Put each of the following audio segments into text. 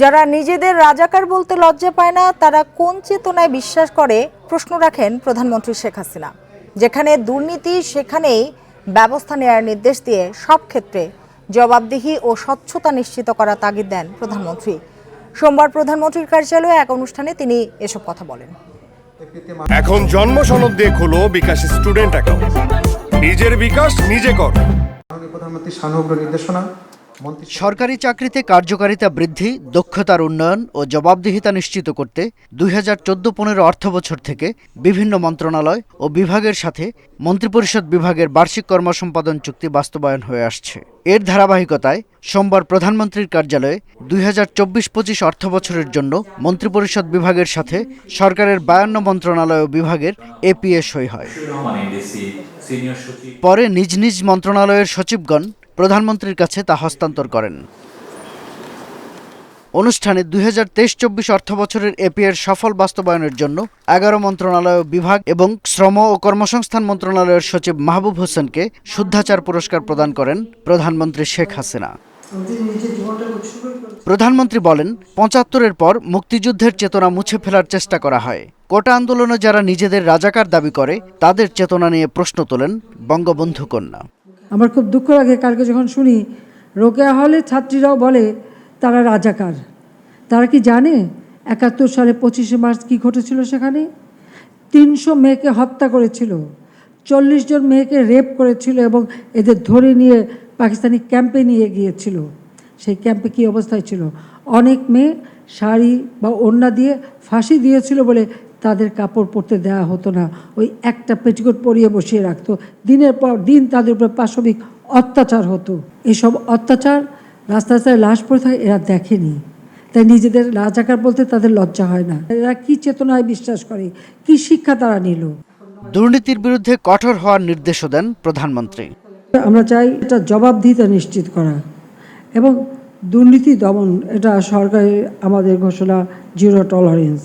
যারা নিজেদের রাজাকার বলতে লজ্জা পায় না তারা কোন চেতনায় বিশ্বাস করে প্রশ্ন রাখেন প্রধানমন্ত্রী শেখ হাসিনা যেখানে দুর্নীতি সেখানেই ব্যবস্থা নেওয়ার নির্দেশ দিয়ে সব ক্ষেত্রে জবাবদিহি ও স্বচ্ছতা নিশ্চিত করা তাগিদ দেন প্রধানমন্ত্রী। সোমবার প্রধানমন্ত্রীর কার্যালয়ে এক অনুষ্ঠানে তিনি এসব কথা বলেন। এখন জন্ম সনদ দিয়ে খোলো বিকাশ স্টুডেন্ট অ্যাকাউন্ট। নিজের বিকাশ নিজে কর। মাননীয় প্রধানমন্ত্রীর সানুগ্র নির্দেশনা সরকারি চাকরিতে কার্যকারিতা বৃদ্ধি দক্ষতার উন্নয়ন ও জবাবদিহিতা নিশ্চিত করতে দুই হাজার চোদ্দ পনেরো অর্থবছর থেকে বিভিন্ন মন্ত্রণালয় ও বিভাগের সাথে মন্ত্রিপরিষদ বিভাগের বার্ষিক কর্মসম্পাদন চুক্তি বাস্তবায়ন হয়ে আসছে। এর ধারাবাহিকতায় সোমবার প্রধানমন্ত্রীর কার্যালয়ে দুই হাজার চব্বিশ পঁচিশ অর্থবছরের জন্য মন্ত্রিপরিষদ বিভাগের সাথে সরকারের বায়ান্ন মন্ত্রণালয় ও বিভাগের এপিএ সই হয়। পরে নিজ নিজ মন্ত্রণালয়ের সচিবগণ প্রধানমন্ত্রীর কাছে তা হস্তান্তর করেন। অনুষ্ঠানে দুই হাজার তেইশ চব্বিশ অর্থ বছরের এপিএর সফল বাস্তবায়নের জন্য এগারো মন্ত্রণালয় বিভাগ এবং শ্রম ও কর্মসংস্থান মন্ত্রণালয়ের সচিব মাহবুব হোসেনকে শুদ্ধাচার পুরস্কার প্রদান করেন প্রধানমন্ত্রী শেখ হাসিনা। প্রধানমন্ত্রী বলেন, পঁচাত্তরের পর মুক্তিযুদ্ধের চেতনা মুছে ফেলার চেষ্টা করা হয়। কোটা আন্দোলনে যারা নিজেদের রাজাকার দাবি করে, তাদের চেতনা নিয়ে প্রশ্ন তোলেন বঙ্গবন্ধু কন্যা। আমার খুব দুঃখ লাগে কালকে যখন শুনি রোকেয়া হলে ছাত্রীরাও বলে, তারা রাজাকার। তারা কি জানে একাত্তর সালে পঁচিশে মার্চ কি ঘটেছিল সেখানে? তিনশো মেয়েকে হত্যা করেছিল, চল্লিশ জন মেয়েকে রেপ করেছিল এবং এদের ধরে নিয়ে পাকিস্তানি ক্যাম্পে নিয়ে গিয়েছিল। সেই ক্যাম্পে কী অবস্থায় ছিল? অনেক মেয়ে শাড়ি বা ওড়না দিয়ে ফাঁসি দিয়েছিল বলে তাদের কাপড় পরতে দেওয়া হতো না। ওই একটা পেটিকোট পরিয়ে বসিয়ে রাখতো। দিনের পর দিন তাদের উপর পাশবিক অত্যাচার হতো। এসব অত্যাচার রাস্তা রাস্তায় লাশ পড়ে থাকে এরা দেখেনি। তাই নিজেদের রাজাকার বলতে তাদের লজ্জা হয় না। এরা কি চেতনায় বিশ্বাস করে কি শিক্ষা তারা নিল? দুর্নীতির বিরুদ্ধে কঠোর হওয়ার নির্দেশও দেন প্রধানমন্ত্রী। আমরা চাই এটা জবাবদিহিতা নিশ্চিত করা এবং দুর্নীতি দমন এটা সরকারের আমাদের ঘোষণা জিরো টলারেন্স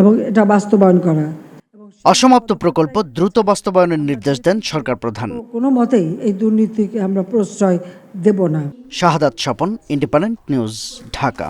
এবং এটা বাস্তবায়ন করা। অসমাপ্ত প্রকল্প দ্রুত বাস্তবায়নের নির্দেশ দেন সরকার প্রধান। কোনো মতেই এই দুর্নীতিকে আমরা প্রশ্রয় দেব না। Shahadat Swapan independent news Dhaka.